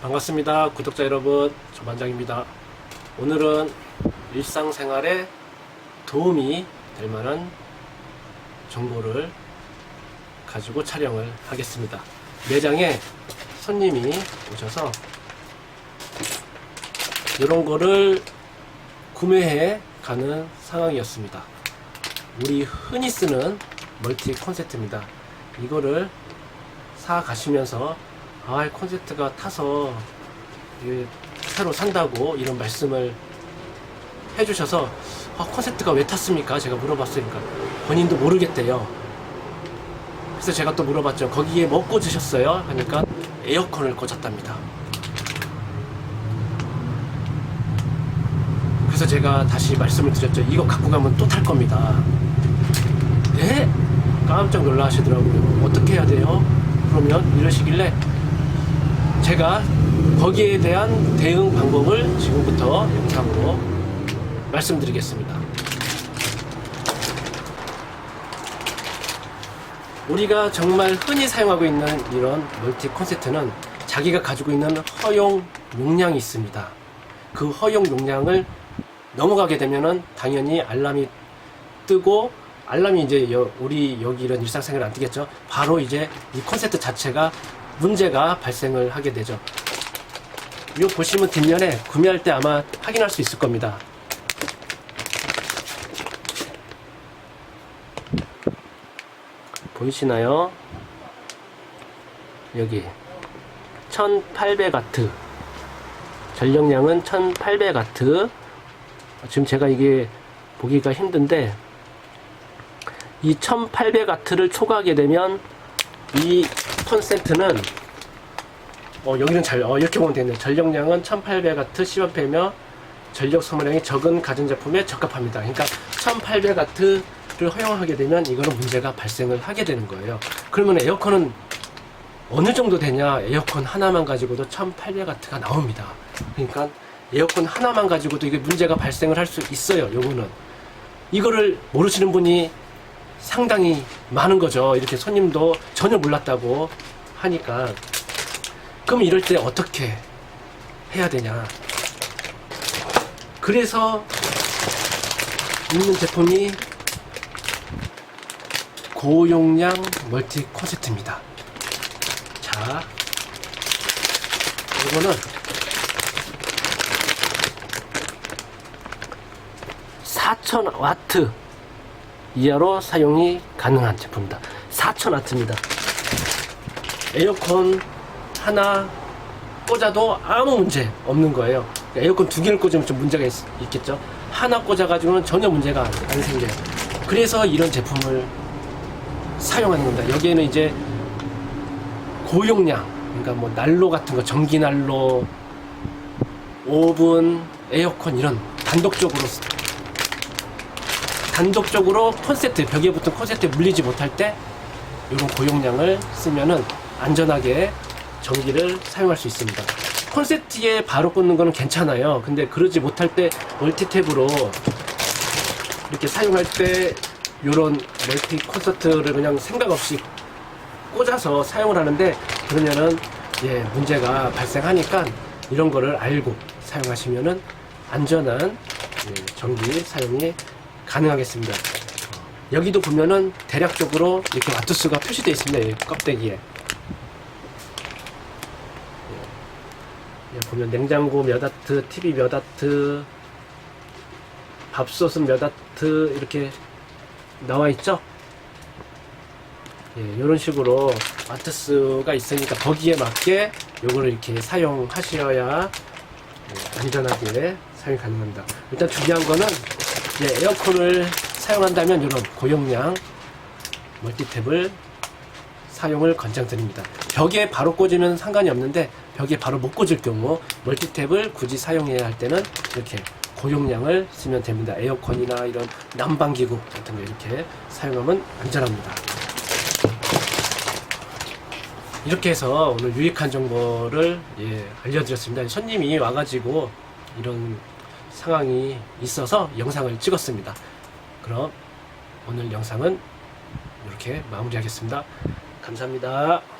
반갑습니다. 구독자 여러분, 조반장입니다. 오늘은 일상생활에 도움이 될 만한 정보를 가지고 촬영을 하겠습니다. 매장에 손님이 오셔서 이런 거를 구매해 가는 상황이었습니다. 우리 흔히 쓰는 멀티 콘센트입니다. 이거를 사 가시면서 아 콘센트가 타서 새로 산다고 이런 말씀을 해주셔서 아, 콘센트가 왜 탔습니까? 제가 물어봤으니까 본인도 모르겠대요. 그래서 제가 또 물어봤죠. 거기에 뭐 꽂으셨어요? 하니까 에어컨을 꽂았답니다. 그래서 제가 다시 말씀을 드렸죠. 이거 갖고 가면 또 탈 겁니다. 네? 깜짝 놀라 하시더라고요. 어떻게 해야 돼요? 그러면 이러시길래 제가 거기에 대한 대응 방법을 지금부터 영상으로 말씀드리겠습니다. 우리가 정말 흔히 사용하고 있는 이런 멀티 콘센트는 자기가 가지고 있는 허용 용량이 있습니다. 그 허용 용량을 넘어가게 되면은 당연히 알람이 뜨고 알람이 이제 여- 우리 여기 이런 일상생활 안 뜨겠죠. 바로 이제 이 콘센트 자체가 문제가 발생을 하게 되죠. 이 보시면 뒷면에 구매할 때 아마 확인할 수 있을 겁니다. 보이시나요? 여기 1800와트 전력량은 1800와트 지금 제가 이게 보기가 힘든데 이 1800와트를 초과하게 되면 이 콘센트는 어, 여기는 잘 어, 이렇게 보면 되네요. 전력량은 1800와트 10A며 전력 소모량이 적은 가전제품에 적합합니다. 그러니까 1800와트를 허용하게 되면 이거는 문제가 발생을 하게 되는 거예요. 그러면 에어컨은 어느 정도 되냐? 에어컨 하나만 가지고도 1800와트가 나옵니다. 그러니까 에어컨 하나만 가지고도 이게 문제가 발생을 할 수 있어요. 요거는 이거를 모르시는 분이 상당히 많은 거죠. 이렇게 손님도 전혀 몰랐다고 하니까 그럼 이럴 때 어떻게 해야 되냐? 그래서 있는 제품이 고용량 멀티 콘센트입니다. 자, 이거는 4000와트 이하로 사용이 가능한 제품입니다. 4000와트입니다. 에어컨 하나 꽂아도 아무 문제 없는 거예요. 그러니까 에어컨 두 개를 꽂으면 좀 문제가 있, 겠죠 하나 꽂아가지고는 전혀 문제가 안, 안 생겨요. 그래서 이런 제품을 사용하는 겁니다. 여기에는 이제 고용량, 그러니까 뭐 난로 같은 거, 전기 난로, 오븐, 에어컨 이런 단독적으로 단독적으로 콘센트 벽에 붙은 콘센트에 물리지 못할 때 이런 고용량을 쓰면은 안전하게 전기를 사용할 수 있습니다. 콘센트에 바로 꽂는 거는 괜찮아요. 근데 그러지 못할 때 멀티탭으로 이렇게 사용할 때 이런 멀티 콘센트를 그냥 생각 없이 꽂아서 사용을 하는데 그러면은 예 문제가 발생하니까 이런 거를 알고 사용하시면은 안전한 예, 전기 사용이 가능하겠습니다. 여기도 보면은 대략적으로 이렇게 와트수가 표시되어 있습니다. 이 껍데기에. 예, 보면 냉장고 몇 와트, TV 몇 와트, 밥솥은 몇 와트 이렇게 나와 있죠? 예, 이런 식으로 와트수가 있으니까 거기에 맞게 요거를 이렇게 사용하셔야 예, 안전하게 사용이 가능합니다. 일단 중요한 거는 예, 에어컨을 사용한다면 이런 고용량 멀티탭을 사용을 권장드립니다. 벽에 바로 꽂으면 상관이 없는데 벽에 바로 못 꽂을 경우 멀티탭을 굳이 사용해야 할 때는 이렇게 고용량을 쓰면 됩니다. 에어컨이나 이런 난방기구 같은 거 이렇게 사용하면 안전합니다. 이렇게 해서 오늘 유익한 정보를 예, 알려드렸습니다. 손님이 와가지고 이런 상황이 있어서 영상을 찍었습니다. 그럼 오늘 영상은 이렇게 마무리하겠습니다. 감사합니다.